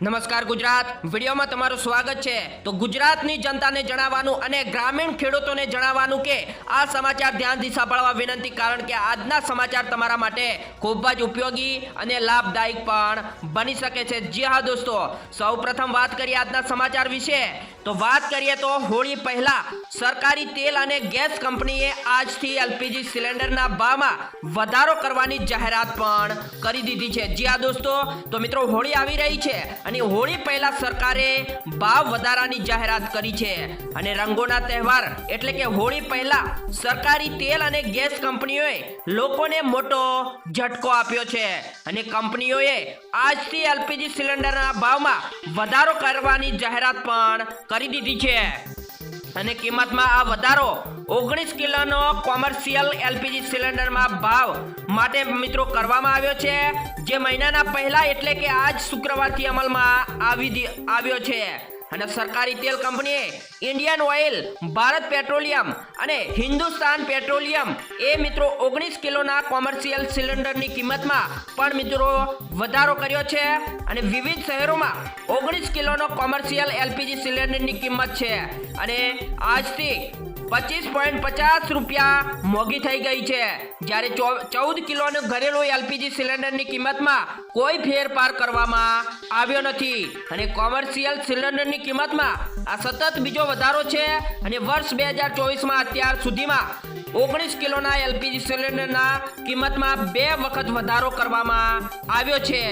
નમસ્કાર ગુજરાત. વિડીયોમાં તમારું સ્વાગત છે. તો ગુજરાતની જનતાને જણાવવાનું અને ગ્રામીણ ખેડૂતોને જણાવવાનું કે આ સમાચાર ધ્યાનથી સાંભળવા વિનંતી કારણ કે આજના સમાચાર તમારા માટે ખૂબ જ ઉપયોગી અને લાભદાયક પણ બની શકે છે. જી હા દોસ્તો, સૌપ્રથમ વાત કરીએ આજના સમાચાર વિશે. તો વાત કરીએ તો હોળી પહેલા સરકારી તેલ અને ગેસ કંપનીએ આજથી એલપીજી સિલિન્ડરના ભાવમાં વધારો કરવાની જાહેરાત પણ કરી દીધી છે. જી હા દોસ્તો, તો મિત્રો હોળી આવી રહી છે અને હોળી પહેલા સરકારે ભાવ વધારાની જાહેરાત કરી છે. અને રંગોના તહેવાર એટલે કે હોળી પહેલા સરકારી તેલ અને ગેસ કંપનીઓએ લોકોને મોટો ઝટકો આપ્યો છે. અને કંપનીઓએ આજથી એલપીજી સિલિન્ડરના ભાવમાં વધારો કરવાની જાહેરાત પણ કરી દીધી છે. અને કિંમતમાં આ વધારો ઓગણીસ કિલોનો કોમર્શિયલ એલપીજી સિલિન્ડરમાં ભાવ માટે મિત્રો કરવામાં આવ્યો છે. જે મહિનાના પહેલા એટલે કે આજ શુક્રવારથી અમલમાં આવી આવ્યો છે. અને સરકારી તેલ કંપનીએ ઇન્ડિયન ઓઇલ, ભારત પેટ્રોલિયમ અને હિન્દુસ્તાન પેટ્રોલિયમ એ મિત્રો ઓગણીસ કિલોના કોમર્શિયલ સિલિન્ડરની કિંમતમાં પણ મિત્રો વધારો કર્યો છે અને વિવિધ શહેરોમાં ઓગણીસ કિલોનો કોમર્શિયલ એલપીજી સિલિન્ડરની કિંમત છે. અને આજથી પચીસ પોઈન્ટ પચાસ રૂપિયા મોંઘી થઈ ગઈ છે. જ્યારે ચૌદ કિલોનું ઘરેલું એલપીજી સિલિન્ડરની કિંમતમાં કોઈ ફેરફાર કરવામાં આવ્યો નથી. અને કોમર્શિયલ સિલિન્ડરની કિંમતમાં આ સતત બીજો વધારો છે. અને વર્ષ બે હજાર ચોવીસમાં અત્યાર સુધીમાં ઓગણીસ કિલોના એલપીજી સિલિન્ડરના કિંમતમાં બે વખત વધારો કરવામાં આવ્યો છે.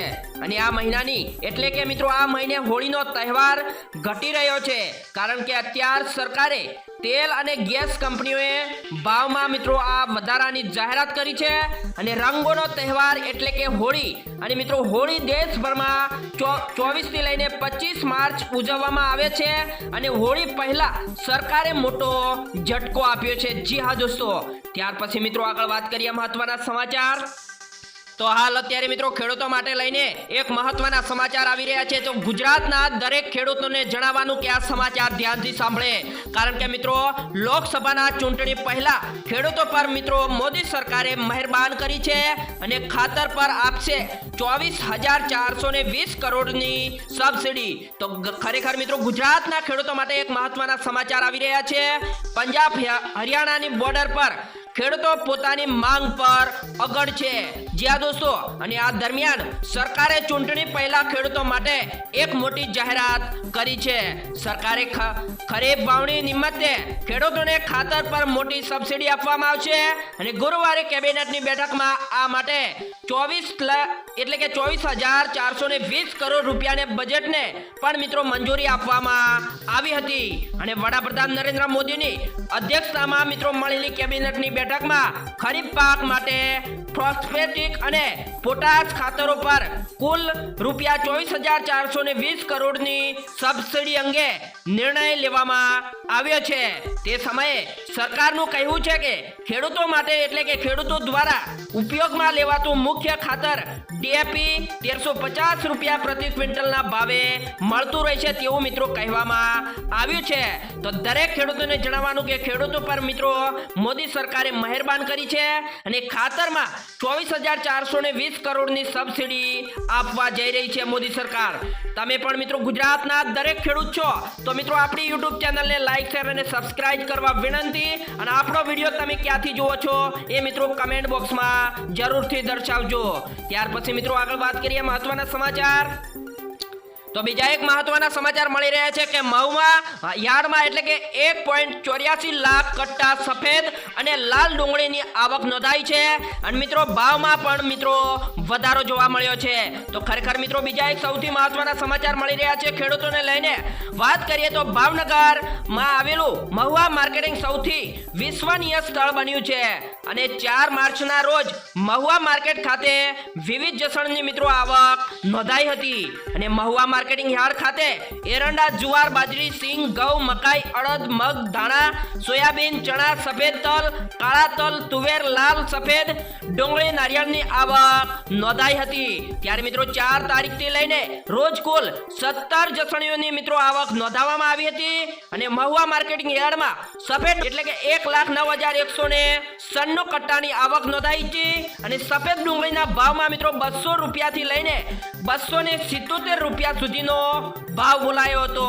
અને આ મહિનાની, એટલે કે મિત્રો આ મહિને હોળીનો તહેવાર ઘટી રહ્યો છે. કારણ કે અત્યાર સરકારે તેલ અને ગેસ કંપનીઓએ ભાવમાં મિત્રો આ વધારાની જાહેરાત કરી છે અને રંગોનો તહેવાર એટલે કે હોળી. અને મિત્રો હોળી દેશભરમાં ચોવીસથી લઈને પચીસ માર્ચ ઉજવવામાં આવે છે અને હોળી પહેલા સરકારે મોટો ઝટકો આપ્યો છે. જી હા દોસ્તો. ત્યાર પછી મિત્રો આગળ વાત કરીએ મહત્વના સમાચાર. તો હાલ અત્યારે મિત્રો ખેડૂતો માટે લઈને એક મહત્વના સમાચાર આવી રહ્યા છે. તો ગુજરાતના દરેક ખેડૂતોને જણાવવાનું કે આ સમાચાર ધ્યાનથી સાંભળે. કારણ કે મિત્રો, લોકસભાના ચૂંટણી પહેલા ખેડૂતો પર મિત્રો મોદી સરકારે મહેરબાન કરી છે અને ખાતર પર આપશે ચોવીસ હજાર ચારસો ને વીસ કરોડની સબસિડી. તો ખરેખર મિત્રો ગુજરાતના ખેડૂતો માટે એક મહત્વના સમાચાર આવી રહ્યા છે. પંજાબ, હરિયાણાની બોર્ડર પર ખેડૂતો પોતાની માંગ પર અગળ છે. જ્યાં દોસ્તો, અને આ દરમિયાન સરકારે ચૂંટણી પહેલા ખેડૂતો માટે એક મોટી જાહેરાત કરી છે. સરકારે ખરીફ વાવણી નિમિત્તે ખેડૂતોને ખાતર પર મોટી સબસિડી આપવામાં આવશે અને ગુરુવારે કેબિનેટની બેઠકમાં આ માટે ચોવીસ એટલે કે ચોવીસ હજાર ચારસો ને વીસ કરોડ રૂપિયાને બજેટને પણ મિત્રો મંજૂરી આપવામાં આવી હતી. અને વડાપ્રધાન નરેન્દ્ર મોદીની અધ્યક્ષતામાં મિત્રો મળેલી કેબિનેટની બેઠકમાં ખરીફ પાક માટે ફોસ્ફેટિક અને પોટાશ ખાતરો પર કુલ રૂપિયા ચોવીસ હજાર ચારસો ને વીસ કરોડની સબસિડી અંગે નિર્ણય લેવામાં આવ્યો છે. તે સમયે સરકારનું કહેવું છે કે ખેડૂતો માટે એટલે કે ખેડૂતો દ્વારા ઉપયોગમાં લેવાતું મુખ્ય ખાતર ડીએપી તેરસો પચાસ રૂપિયા પ્રતિ ક્વિન્ટલના ભાવે મળતું રહેશે તેવું મિત્રો કહેવામાં આવ્યું છે. તો દરેક ખેડૂતોને જણાવવાનું કે ખેડૂતો પર મિત્રો મોદી સરકારે મહેરબાન કરી છે અને ખાતરમાં ચોવીસ હજાર ચારસો ને વીસ કરોડની સબસિડી આપવા જઈ રહી છે મોદી સરકાર. તમે પણ મિત્રો ગુજરાતના દરેક ખેડૂત છો. તો મિત્રો આપણી યુટ્યુબ ચેનલને લાઈક શેર અને સબસ્ક્રાઇબ કરવા વિનંતી. અને આપણો વીડિયો તમે ક્યાંથી જુઓ છો એ મિત્રો કમેન્ટ બોક્સમાં જરૂરથી દર્શાવજો. ત્યાર પછી મિત્રો આગળ વાત કરીએ મહત્વના સમાચાર. તો બીજા એક મહત્વના સમાચાર મળી રહ્યા છે કે મહુમાં યાર્ડમાં એટલે કે એક પોઈન્ટ ચોર્યાસી લાખ કટ્ટા સફેદ અને લાલ ડુંગળીની આવક નોંધાઈ છે. અને મિત્રો, ભાવમાં પણ મિત્રો વધારો જોવા મળ્યો છે. તો ખરેખર મિત્રો, બીજા એક સૌથી મહત્વના સમાચાર મળી રહ્યા છે ખેડૂતોને લઈને. વાત કરીએ તો ભાવનગરમાં આવેલું મહુવા માર્કેટિંગ સૌથી વિશ્વનીય સ્થળ બન્યું છે. અને ચાર માર્ચના રોજ મહુવા માર્કેટ ખાતે વિવિધ જસણની મિત્રો આવક નોંધાઈ હતી. અને મહુવા માર્કેટિંગ યાર્ડ ખાતે એરંડા, જુવાર, બાજરી, સિંગ, ઘઉં, મકાઈ, અડદ, મગ, ધાણા, સોયાબીન, ચણા સફેદ તલ, કાળા તલ, તુવેર, લાલ, સફેદ, ડુંગળી, નારિયેળની આવક નોંધાઈ હતી. ત્યારે મિત્રો ચાર તારીખથી લઈને રોજ કુલ સત્તર જસણીઓની મિત્રો આવક નોંધાવવામાં આવી હતી. અને મહુવા માર્કેટિંગ યાર્ડમાં સફેદ એટલે કે એક લાખ નવ હજાર એકસો ને સન્નું ડુંગળીનો કટ્ટાની આવક નોંધાઈ છે અને સફેદ ડુંગળીના ભાવમાં મિત્રો બસો રૂપિયાથી લઈને બસો ને સિત્તોતેર રૂપિયા સુધીનો ભાવ બોલાયો હતો.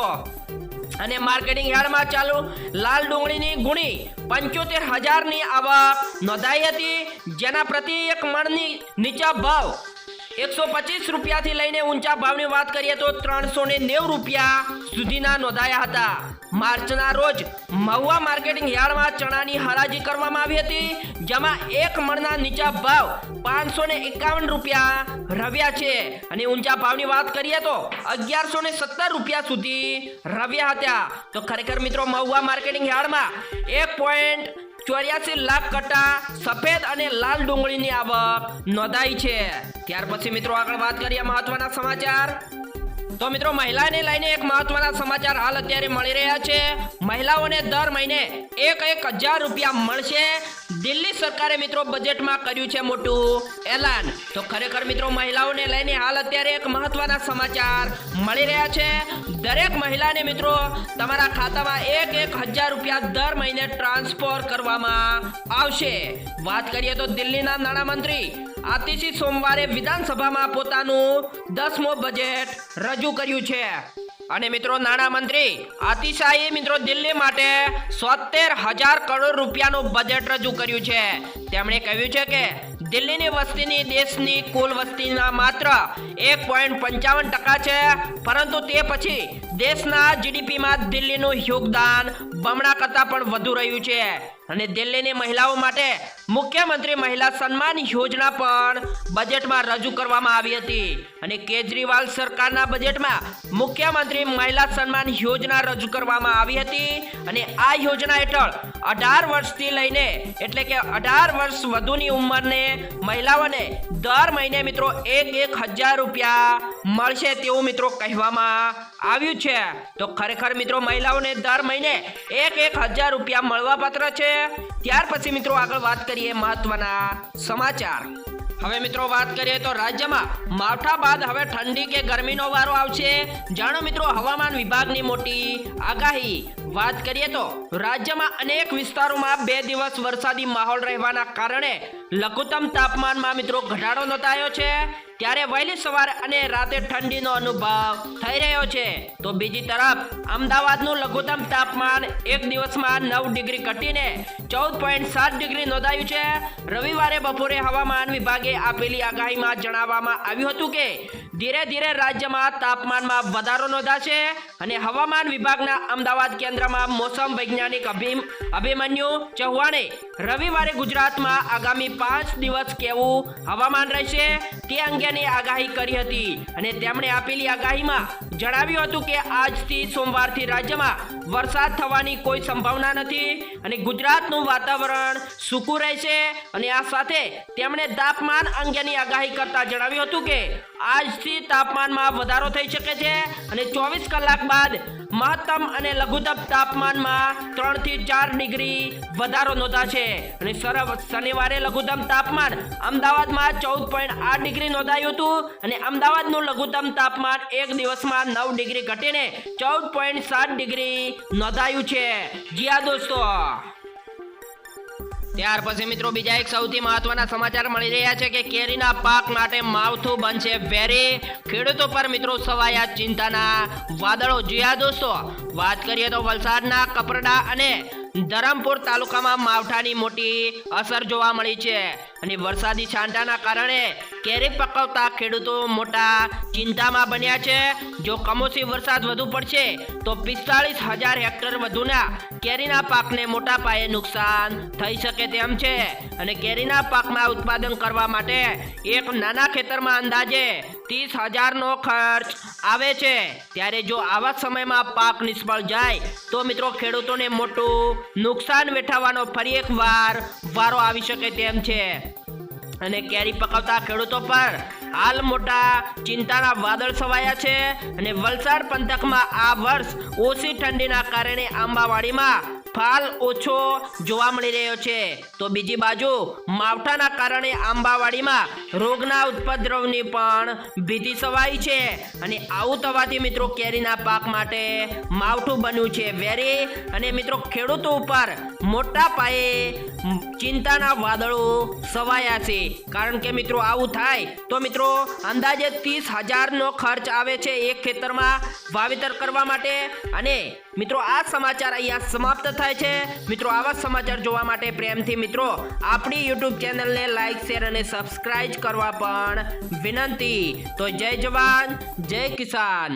અને માર્કેટિંગ યાર્ડમાં ચાલુ લાલ ડુંગળીની ગુણી પંચોતેર હજારની આવક નોંધાઈ હતી, જેના પ્રતિ એક મણની નીચા ભાવ એકસો પચીસ રૂપિયાથી લઈને ઊંચા ભાવની વાત કરીએ તો ત્રણસો ને નેવું રૂપિયા સુધીના નોંધાયા હતા. માર્ચના રોજ મહુવા માર્કેટિંગ યાર્ડમાં ચણાની હરાજી કરવામાં આવી હતી, જેમાં એક મણના નીચા ભાવ પાંચસો ને એકાવન રૂપિયા રવ્યા છે. અને ઊંચા ભાવની વાત કરીએ તો અગિયારસો ને સત્તર રૂપિયા સુધી રવ્યા હતા. તો ખરેખર મિત્રો, મહુવા માર્કેટિંગ યાર્ડમાં એક પોઈન્ટ ચોર્યાસી લાખ કટ્ટા સફેદ અને લાલ ડુંગળીની આવક નોંધાઈ છે. ત્યાર પછી મિત્રો આગળ વાત કરીએ મહત્વના સમાચાર. તો મિત્રો, મહિલાને લઈને એક મહત્વના સમાચાર હાલ અત્યારે મળી રહ્યા છે. મહિલાઓને દર મહિને એક એક હજાર રૂપિયા મળશે. દિલ્હી સરકારે મિત્રો બજેટમાં કર્યું છે મોટું એલાન. તો ખરેખર મિત્રો, મહિલાઓને લઈને હાલ અત્યારે એક મહત્વના સમાચાર મળી રહ્યા છે. દરેક મહિલાને મિત્રો, તમારા ખાતામાં એક એક હજાર રૂપિયા દર મહિને ટ્રાન્સફર કરવામાં આવશે. વાત કરીએ તો દિલ્હીના નાણામંત્રી, આતિશી સોમવારે વિધાનસભામાં પોતાનું દસમો બજેટ રજૂ કર્યું છે. અને મિત્રો નાણામંત્રી આતિશાહી મિત્રો દિલ્હી માટે સોતેર હજાર કરોડ રૂપિયાનું બજેટ રજૂ કર્યું છે. તેમણે કહ્યું છે કે દિલ્હીની વસ્તીની દેશની કુલ વસ્તીના માત્ર એક પોઈન્ટ પંચાવન ટકા છે, પરંતુ તે પછી દેશના જીડીપીમાં દિલ્હીનું યોગદાન બમણા કરતા પણ વધુ રહ્યું છે. અને દિલ્હીની મહિલાઓ માટે મુખ્યમંત્રી મહિલા સન્માન યોજના પણ બજેટમાં રજૂ કરવામાં આવી હતી. અને કેજરીવાલ સરકારના બજેટમાં મુખ્યમંત્રી મહિલા સન્માન યોજના રજૂ કરવામાં આવી હતી. અને આ યોજના હેઠળ અઢાર વર્ષથી લઈને એટલે કે અઢાર વર્ષ વધુની ઉંમરને મહિલાઓને દર મહિને મિત્રો એક એક હજાર રૂપિયા મળશે તેવું મિત્રો કહેવામાં આવ્યું છે. તો ખરેખર મિત્રો મહિલાઓને દર મહિને એક એક હજાર રૂપિયા મળવાપાત્ર છે. ત્યાર પછી મિત્રો આગળ વાત કરીએ મહત્વના સમાચાર. હવે મિત્રો વાત કરીએ તો રાજ્યમાં માવઠા બાદ હવે ઠંડી કે ગરમીનો વારો આવશે. જાણો મિત્રો હવામાન વિભાગની મોટી આગાહી. વાત કરીએ તો રાજ્યમાં અનેક વિસ્તારોમાં બે દિવસ વરસાદી માહોલ રહેવાના કારણે લઘુત્તમ તાપમાનમાં મિત્રો ઘટાડો નોંધાયો છે. ત્યારે વહેલી સવારે અને રાતે ઠંડીનો અનુભવ થઈ રહ્યો છે. તો બીજી તરફ, અમદાવાદનું લઘુત્તમ તાપમાન એક દિવસમાં નવ ડિગ્રી ઘટીને ચૌદ પોઈન્ટ સાત ડિગ્રી નોંધાયું છે. રવિવારે બપોરે હવામાન વિભાગે આપેલી આગાહીમાં જણાવવામાં આવ્યું હતું કે, ધીરે ધીરે રાજ્યમાં તાપમાનમાં વધારો નોંધાશે અને હવામાન વિભાગના અમદાવાદ કેન્દ્રમાં મોસમ વૈજ્ઞાનિક અભિમ, અભિમન્યુ ચૌહાણે રવિવારે ગુજરાતમાં આગામી પાંચ દિવસ કેવું હવામાન રહેશે તે અંગેની આગાહી કરી હતી અને તેમણે આપેલી આગાહીમાં જણાવ્યું હતું કે આજથી સોમવારથી રાજ્યમાં વરસાદ થવાની કોઈ સંભાવના નથી અને ગુજરાતનું વાતાવરણ સૂકું રહેશે અને આ સાથે તેમણે તાપમાન અંગેની આગાહી કરતા જણાવ્યું હતું કે આજથી તાપમાનમાં વધારો થઈ શકે છે અને ચોવીસ કલાક બાદ મહત્તમ અને લઘુત્તમ તાપમાનમાં ત્રણથી ચાર ડિગ્રી વધારો નોંધાશે અને શનિવારે લઘુત્તમ તાપમાન અમદાવાદમાં ચૌદ પોઈન્ટ આઠ ડિગ્રી નોંધાયું હતું અને અમદાવાદનું લઘુત્તમ તાપમાન એક દિવસમાં નવ ડિગ્રી ઘટીને ચૌદ પોઈન્ટ સાત ડિગ્રી નોંધાયું છે. જી હા દોસ્તો. ત્યાર પછી મિત્રો બીજા એક સૌથી મહત્વના સમાચાર મળી રહ્યા છે કે કેરીના પાક માટે માવઠું બનશે વેરી. ખેડૂતો પર મિત્રો સવાયા ચિંતાના વાદળો. જીયા દોસ્તો, વાત કરીએ તો વલસાડના કપરડા અને ધરમપુર તાલુકામાં માવઠાની મોટી અસર જોવા મળી છે. અને વરસાદી છાંટાના કારણે કેરી પકવતા ખેડૂતો મોટા ચિંતામાં બન્યા છે. જો કમોસમી વરસાદ વધુ પડશે, તો પિસ્તાળીસ હજાર હેક્ટર વધુના કેરીના પાકને મોટા પાયે નુકસાન થઈ શકે તેમ છે. અને કેરીના પાકમાં ઉત્પાદન કરવા માટે એક નાના ખેતરમાં અંદાજે ત્રીસ હજારનો ખર્ચ આવે છે. ત્યારે જો આવા સમયમાં પાક નિષ્ફળ જાય, તો મિત્રો ખેડૂતોને મોટું નુકસાન વેઠાવવાનો ફરી એક વાર વારો આવી શકે તેમ છે. અને કેરી પકવતા ખેડૂતો પર હાલ મોટા ચિંતાના વાદળ છવાયા છે અને વલસાડ પંથકમાં આ વર્ષ ઓછી ઠંડીના કારણે આંબાવાડીમાં ફાલ ઓછો જોવા મળી રહ્યો છે. તો બીજી બાજુ માવઠાના કારણે આંબાવાડીમાં રોગના ઉપદ્રવની પણ ભીતિ સવાઈ છે અને આવું થવાથી મિત્રો કેરીના પાક માટે માવઠું બન્યું છે વેરી અને મિત્રો ખેડૂતો ઉપર મોટા પાયે ચિંતાના વાદળો સવાયા છે. કારણ કે મિત્રો આવું થાય તો મિત્રો અંદાજે ત્રીસ હજારનો ખર્ચ આવે છે એક ખેતરમાં વાવેતર કરવા માટે. અને મિત્રો આ સમાચાર અહીંયા સમાપ્ત થાય છે. મિત્રો આવા સમાચાર જોવા માટે પ્રેમથી મિત્રો આપણી યુટ્યુબ ચેનલને લાઈક, શેર અને સબસ્ક્રાઇબ કરવા પણ વિનંતી. તો જય જવાન, જય કિસાન.